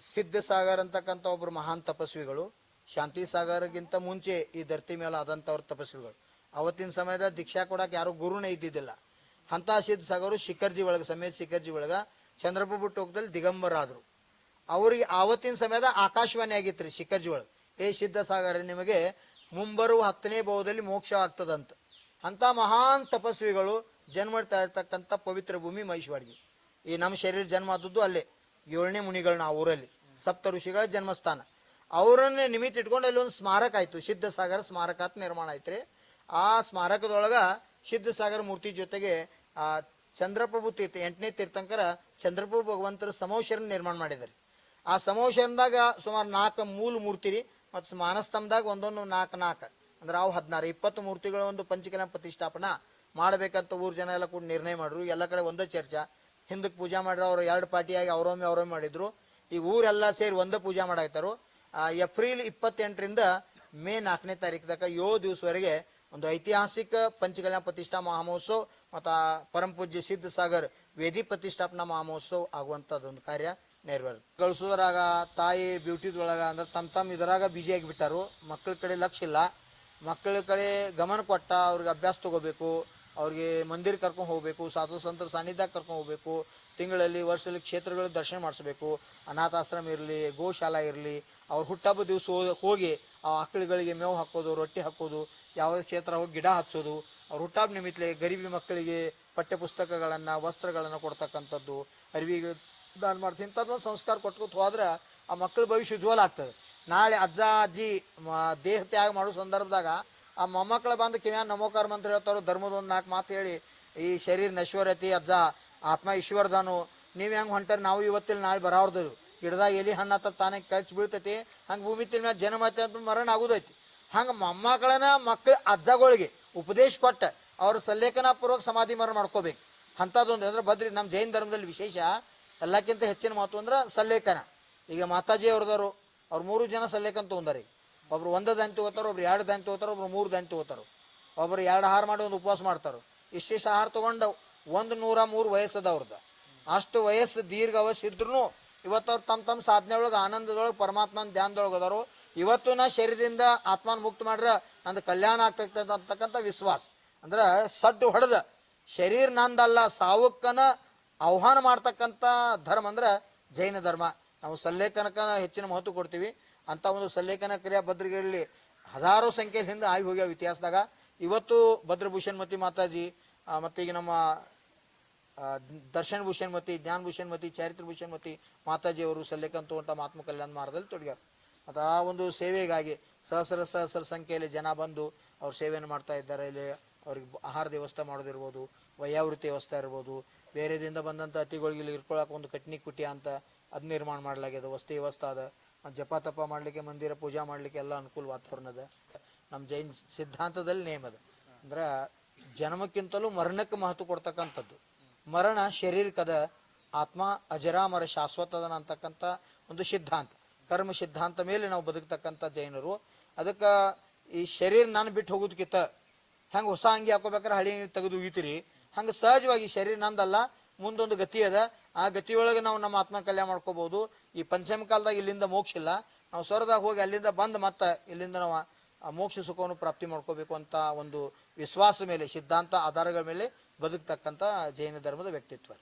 ಸಿದ್ಧ ಸಾಗರ್ ಅಂತಕ್ಕಂಥ ಒಬ್ರು ಮಹಾನ್ ತಪಸ್ವಿಗಳು. ಶಾಂತಿ ಸಾಗರ್ಗಿಂತ ಮುಂಚೆ ಈ ಧರ್ತಿ ಮೇಲೆ ಆದಂಥವ್ರ ತಪಸ್ವಿಗಳು. ಅವತ್ತಿನ ಸಮಯದ ದೀಕ್ಷಾ ಕೊಡಕ್ಕೆ ಯಾರು ಗುರುನೇ ಇದ್ದಿದ್ದಿಲ್ಲ. ಅಂತ ಸಿದ್ಧ ಸಾಗರು ಶಿಖರ್ಜಿ ಒಳಗೆ, ಸಮೇತ ಶಿಖರ್ಜಿ ಒಳಗೆ ಚಂದ್ರಪ್ರಭು ಟೋಕದಲ್ಲಿ ದಿಗಂಬರ ಆದ್ರು ಅವ್ರಿಗೆ ಆವತ್ತಿನ ಸಮಯದ ಆಕಾಶವಾಣಿ ಆಗಿತ್ರಿ ಶಿಖರ್ಜಿ ಒಳಗೆ. ಏ ಸಿದ್ಧ ಸಾಗರ, ನಿಮಗೆ ಮುಂಬರುವ ಹತ್ತನೇ ಭಾವದಲ್ಲಿ ಮೋಕ್ಷ ಆಗ್ತದಂತ. ಅಂತ ಮಹಾನ್ ತಪಸ್ವಿಗಳು ಜನ್ಮಡ್ತಾ ಇರ್ತಕ್ಕಂಥ ಪವಿತ್ರ ಭೂಮಿ ಮಹಿಷವಾಡಿಗೆ ಈ ನಮ್ಮ ಶರೀರ ಜನ್ಮ ಆದದ್ದು ಅಲ್ಲೇ. ಏಳನೇ ಮುನಿಗಳನ್ನ ಆ ಊರಲ್ಲಿ, ಸಪ್ತ ಋಷಿಗಳ ಜನ್ಮಸ್ಥಾನ. ಅವರನ್ನೇ ನಿಮಿತ್ತ ಇಟ್ಕೊಂಡು ಅಲ್ಲಿ ಒಂದು ಸ್ಮಾರಕ ಆಯಿತು ಸಿದ್ಧ ಸಾಗರ ಸ್ಮಾರಕ ಅಂತ ನಿರ್ಮಾಣ ಆಯ್ತ್ರಿ ಆ ಸ್ಮಾರಕದೊಳಗ ಸಿದ್ಧ ಸಾಗರ ಮೂರ್ತಿ ಜೊತೆಗೆ, ಆ ಚಂದ್ರಪ್ರಭು ತೀರ್ಥ, ಎಂಟನೇ ತೀರ್ಥಂಕರ ಚಂದ್ರಪ್ರಭು ಭಗವಂತರ ಸಮೋಶರನ್ನ ನಿರ್ಮಾಣ ಮಾಡಿದ್ದಾರೆ. ಆ ಸಮೋಶರದಾಗ ಸುಮಾರು ನಾಲ್ಕು ಮೂಲ ಮೂರ್ತಿ ರೀ, ಮತ್ತು ಮಾನಸ್ತಂಭದಾಗ ಒಂದೊಂದು ನಾಲ್ಕು ನಾಲ್ಕು, ಅಂದ್ರೆ ಅವು ಹದಿನಾರು, ಇಪ್ಪತ್ತು ಮೂರ್ತಿಗಳ ಒಂದು ಪಂಚಕಲ ಪ್ರತಿಷ್ಠಾಪನಾ ಮಾಡ್ಬೇಕಂತ ಊರು ಜನ ಎಲ್ಲ ಕೂಡ ನಿರ್ಣಯ ಮಾಡ್ರು. ಎಲ್ಲ ಕಡೆ ಒಂದೇ ಚರ್ಚಾ. ಹಿಂದಕ್ಕೆ ಪೂಜಾ ಮಾಡ್ರ ಅವ್ರು ಎರಡು ಪಾರ್ಟಿಯಾಗಿ ಅವರೊಮ್ಮೆ ಅವರೊಮ್ಮೆ ಮಾಡಿದ್ರು. ಈಗ ಊರೆಲ್ಲ ಸೇರಿ ಒಂದೇ ಪೂಜಾ ಮಾಡಾಕ್ತಾರು ಏಪ್ರಿಲ್ ಇಪ್ಪತ್ತೆಂಟರಿಂದ ಮೇ ನಾಲ್ಕನೇ ತಾರೀಕು ತನಕ ಏಳು ದಿವಸವರೆಗೆ ಒಂದು ಐತಿಹಾಸಿಕ ಪಂಚಕಲ್ಯಾಣ ಪ್ರತಿಷ್ಠಾ ಮಹಾಮಹೋತ್ಸವ ಮತ್ತು ಪರಮ ಪೂಜ್ಯ ಸಿದ್ಧ ಸಾಗರ್ ವೇದಿ ಪ್ರತಿಷ್ಠಾಪನಾ ಮಹಾಮಹೋತ್ಸವ ಆಗುವಂಥದ್ದೊಂದು ಕಾರ್ಯ ನೆರವೇರ ಗಳಿಸೋದ್ರಾಗ ತಾಯಿ ಬ್ಯೂಟಿದೊಳಗ ಅಂದ್ರೆ ತಮ್ಮ ತಮ್ಮ ಇದರಾಗ ಬಿಜಿಯಾಗಿ ಬಿಟ್ಟಾರು ಮಕ್ಕಳ ಕಡೆ ಲಕ್ಷ ಇಲ್ಲ. ಮಕ್ಕಳ ಕಡೆ ಗಮನ ಕೊಟ್ಟ ಅವ್ರಿಗೆ ಅಭ್ಯಾಸ ತಗೋಬೇಕು. ಅವ್ರಿಗೆ ಮಂದಿರ ಕರ್ಕೊಂಡು ಹೋಗ್ಬೇಕು, ಸಾಧು ಸಂತರ ಸಾನ್ನಿಧ್ಯ ಕರ್ಕೊಂಡು ಹೋಗ್ಬೇಕು, ತಿಂಗಳಲ್ಲಿ ವರ್ಷದಲ್ಲಿ ಕ್ಷೇತ್ರಗಳ ದರ್ಶನ ಮಾಡಿಸ್ಬೇಕು, ಅನಾಥಾಶ್ರಮ ಇರಲಿ, ಗೋಶಾಲಾ ಇರಲಿ, ಅವ್ರ ಹುಟ್ಟಹಬ್ಬ ದಿವಸ ಹೋಗಿ ಆ ಆಕಳುಗಳಿಗೆ ಮೇವು ಹಾಕೋದು, ರೊಟ್ಟಿ ಹಾಕೋದು, ಯಾವುದೇ ಕ್ಷೇತ್ರ ಹೋಗಿ ಗಿಡ ಹಚ್ಚೋದು, ಅವ್ರ ಹುಟ್ಟಹಬ್ಬ ನಿಮಿತ್ತಲೆ ಗರೀಬಿ ಮಕ್ಕಳಿಗೆ ಪಠ್ಯ ಪುಸ್ತಕಗಳನ್ನು ವಸ್ತ್ರಗಳನ್ನು ಕೊಡ್ತಕ್ಕಂಥದ್ದು, ಅರಿವಿಗೆ ದಾನ ಮಾಡ್ತೀನಿ ಇಂಥದ್ದೊಂದು ಸಂಸ್ಕಾರ ಕೊಟ್ಕೊತ ಹೋದ್ರೆ ಆ ಮಕ್ಕಳ ಭವಿಷ್ಯ ಉಜ್ವಲ ಆಗ್ತದೆ. ನಾಳೆ ಅಜ್ಜ, ಅಜ್ಜಿ ದೇಹ ತ್ಯಾಗ ಮಾಡೋ ಸಂದರ್ಭದಾಗ ಆ ಮೊಮ್ಮಕ್ಕಳು ಬಂದು ಕಿವ್ಯಾ ನಮೋಕಾರ ಮಂತ್ರ ಹೇಳ್ತಾರೋ ಧರ್ಮದ ಒಂದು ನಾಲ್ಕು ಮಾತು ಹೇಳಿ, ಈ ಶರೀರ ನಶ್ವರತಿ, ಅಜ್ಜ, ಆತ್ಮ ಈಶ್ವರ್ದನು ನೀವು ಹೆಂಗೆ ಹೊಂಟಾರೆ? ನಾವು ಇವತ್ತಿಲ್ಲಿ ನಾಳೆ ಬರೋರ್ದು ಗಿಡದಾಗ ಎಲಿ ಹಣ್ಣು ಹತ್ತ ತಾನೇ ಕಳ್ಸಿ ಬೀಳ್ತೈತಿ, ಹಂಗೆ ಭೂಮಿ ಮ್ಯಾಲ ಜನಮತಿ ಅಂತ ಮರಣ ಆಗೋದೈತಿ. ಹಂಗೆ ಮೊಮ್ಮಕ್ಕಳನ್ನ ಮಕ್ಕಳ ಅಜ್ಜಗಳಿಗೆ ಉಪದೇಶ ಕೊಟ್ಟ, ಅವ್ರ ಸಲ್ಲೇಖನ ಪೂರ್ವಕ ಸಮಾಧಿ ಮರಣ ಮಾಡ್ಕೋಬೇಕು. ಅಂಥದ್ದೊಂದು ಅಂದ್ರೆ ಬದ್ರಿ ನಮ್ಮ ಜೈನ ಧರ್ಮದಲ್ಲಿ ವಿಶೇಷ. ಎಲ್ಲಕ್ಕಿಂತ ಹೆಚ್ಚಿನ ಮಾತು ಅಂದ್ರೆ ಸಲ್ಲೇಖನ ಈಗ ಮಾತಾಜಿ ಅವ್ರದವರು ಅವ್ರು ಮೂರು ಜನ ಸಲ್ಲೇಖನ ತೊಗೊಂಡಾರಿ. ಒಬ್ರು ಒಂದು ದಾನ್ ತಗೋತಾರೆ, ಒಬ್ರು ಎರಡು ದಾನ್ ತಗೋತಾರೆ, ಒಬ್ರು ಮೂರು ದಾನ್ ತಗೋತಾರೆ. ಒಬ್ರು ಎರಡು ಆಹಾರ ಮಾಡಿ ಒಂದು ಉಪವಾಸ ಮಾಡ್ತಾರೆ. ಇಷ್ಟಿಷ್ಟು ಆಹಾರ ತಗೊಂಡು ಒಂದು ನೂರ ಮೂರು ವಯಸ್ಸದವ್ರದ ಅಷ್ಟು ವಯಸ್ಸು ದೀರ್ಘ ಇದ್ರು ಇವತ್ತು ಅವ್ರು ತಮ್ಮ ತಮ್ಮ ಸಾಧನೆ ಒಳಗೆ ಆನಂದದೊಳಗೆ, ಪರಮಾತ್ಮನ ಧ್ಯಾನದೊಳಗೆ ಅದಾರು. ಇವತ್ತು ನಾ ಶರೀರದಿಂದ ಆತ್ಮನ ಮುಕ್ತ ಮಾಡ್ರೆ ನಂದು ಕಲ್ಯಾಣ ಆಗ್ತೈತೆ ಅಂತಕ್ಕಂಥ ವಿಶ್ವಾಸ. ಅಂದ್ರೆ ಸಡ್ಡು ಹೊಡೆದ. ಶರೀರ ನಂದಲ್ಲ, ಸಾವುಕ್ಕನ ಆಹ್ವಾನ ಮಾಡ್ತಕ್ಕಂಥ ಧರ್ಮ ಅಂದ್ರೆ ಜೈನ ಧರ್ಮ. ನಾವು ಸಲ್ಲೇಖನಕ ಹೆಚ್ಚಿನ ಮಹತ್ವ ಕೊಡ್ತೀವಿ. ಅಂತ ಒಂದು ಸಲ್ಲೇಖನ ಕ್ರಿಯಾ ಭದ್ರಗಿರಲಿ ಹಜಾರು ಸಂಖ್ಯೆಯಿಂದ ಆಗಿ ಹೋಗ್ಯಾವ ಇತಿಹಾಸದಾಗ. ಇವತ್ತು ಭದ್ರಭೂಷಣ್ ಮತಿ ಮಾತಾಜಿ ಮತ್ತೆ ಈಗ ನಮ್ಮ ದರ್ಶನ್ ಭೂಷಣ್ ಮತಿ ಜ್ಞಾನ ಭೂಷಣ್ ಮತಿ ಚಾರಿತ್ರ ಭೂಷಣ್ ಮತಿ ಮಾತಾಜಿ ಅವರು ಸಲ್ಲೇಖನ ತಗೊಂಡ ಮಹಾತ್ಮ ಕಲ್ಯಾಣ ಮಾರ್ಗದಲ್ಲಿ ತೊಡಗ್ಯಾರ. ಮತ್ತು ಆ ಒಂದು ಸೇವೆಗಾಗಿ ಸಹಸ್ರ ಸಹಸ್ರ ಸಂಖ್ಯೆಯಲ್ಲಿ ಜನ ಬಂದು ಅವ್ರು ಸೇವೆಯನ್ನು ಮಾಡ್ತಾ ಇದ್ದಾರೆ. ಇಲ್ಲಿ ಅವ್ರಿಗೆ ಆಹಾರದ ವ್ಯವಸ್ಥೆ ಮಾಡೋದಿರ್ಬೋದು, ವಯೋವೃತ್ತಿ ವ್ಯವಸ್ಥೆ ಇರ್ಬೋದು ಬೇರೆದಿಂದ ಬಂದಂಥ ಅತಿಗಳಿಗೆ ಇಲ್ಲಿ ಇರ್ಕೊಳಕ್ಕೆ ಒಂದು ಕಟ್ನಿ ಕುಟಿ ಅಂತ ಅದು ನಿರ್ಮಾಣ ಮಾಡಲಾಗ್ಯದ. ವಸ್ತಿ ಮತ್ತ್ ಜಪ ತಪ ಮಾಡಲಿಕ್ಕೆ, ಮಂದಿರ ಪೂಜಾ ಮಾಡಲಿಕ್ಕೆ ಎಲ್ಲ ಅನುಕೂಲ ವಾತಾವರಣ ಅದ. ನಮ್ಮ ಜೈನ್ ಸಿದ್ಧಾಂತದಲ್ಲಿ ನೇಮ್ ಅದ. ಅಂದ್ರೆ ಜನ್ಮಕ್ಕಿಂತಲೂ ಮರಣಕ್ಕೆ ಮಹತ್ವ ಕೊಡ್ತಕ್ಕಂಥದ್ದು. ಮರಣ ಶರೀರಕ್ಕದ ಆತ್ಮ ಅಜರಾಮರ ಶಾಶ್ವತದನ ಅಂತಕ್ಕಂಥ ಒಂದು ಸಿದ್ಧಾಂತ. ಕರ್ಮ ಸಿದ್ಧಾಂತ ಮೇಲೆ ನಾವು ಬದುಕ್ತಕ್ಕಂಥ ಜೈನರು. ಅದಕ್ಕೆ ಈ ಶರೀರ ನಾನು ಬಿಟ್ಟು ಹೋಗೋದಕ್ಕಿಂತ ಹೆಂಗೆ ಹೊಸ ಅಂಗಿ ಹಾಕೋಬೇಕಾದ್ರೆ ಹಳಿ ತೆಗೆದು ಉಗಿತೀರಿ. ಹಂಗೆ ಸಹಜವಾಗಿ ಶರೀರ ನಂದಲ್ಲ, ಮುಂದೊಂದು ಗತಿ ಅದ. ಆ ಗತಿಯೊಳಗೆ ನಾವು ನಮ್ಮ ಆತ್ಮ ಕಲ್ಯಾಣ ಮಾಡ್ಕೋಬಹುದು ಈ ಪಂಚಮ ಕಾಲದಾಗ ಇಲ್ಲಿಂದ ಮೋಕ್ಷ ಇಲ್ಲ ನಾವು ಸ್ವರ್ದಾಗ ಹೋಗಿ ಅಲ್ಲಿಂದ ಬಂದು ಮತ್ತೆ ಇಲ್ಲಿಂದ ನಾವು ಆ ಮೋಕ್ಷ ಸುಖವನ್ನು ಪ್ರಾಪ್ತಿ ಮಾಡ್ಕೋಬೇಕು ಅಂತ ಒಂದು ವಿಶ್ವಾಸದ ಮೇಲೆ, ಸಿದ್ಧಾಂತ, ಆಧಾರಗಳ ಮೇಲೆ ಬದುಕ್ತಕ್ಕಂಥ ಜೈನ ಧರ್ಮದ ವ್ಯಕ್ತಿತ್ವ.